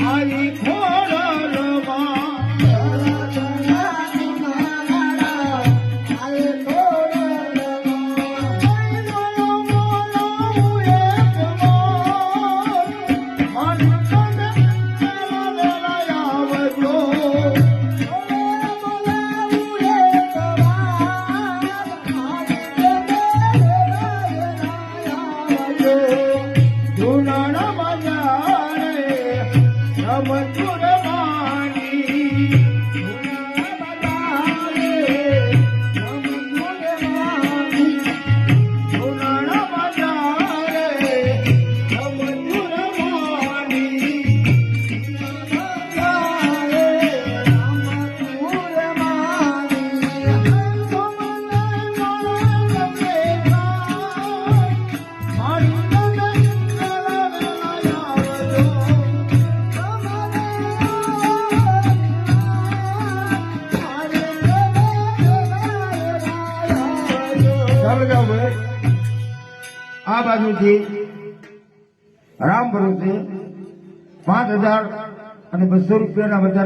I நமக்கு ભાઈ આ બાજુથી રામ પાંચ હજાર અને બસો રૂપિયાના વધારે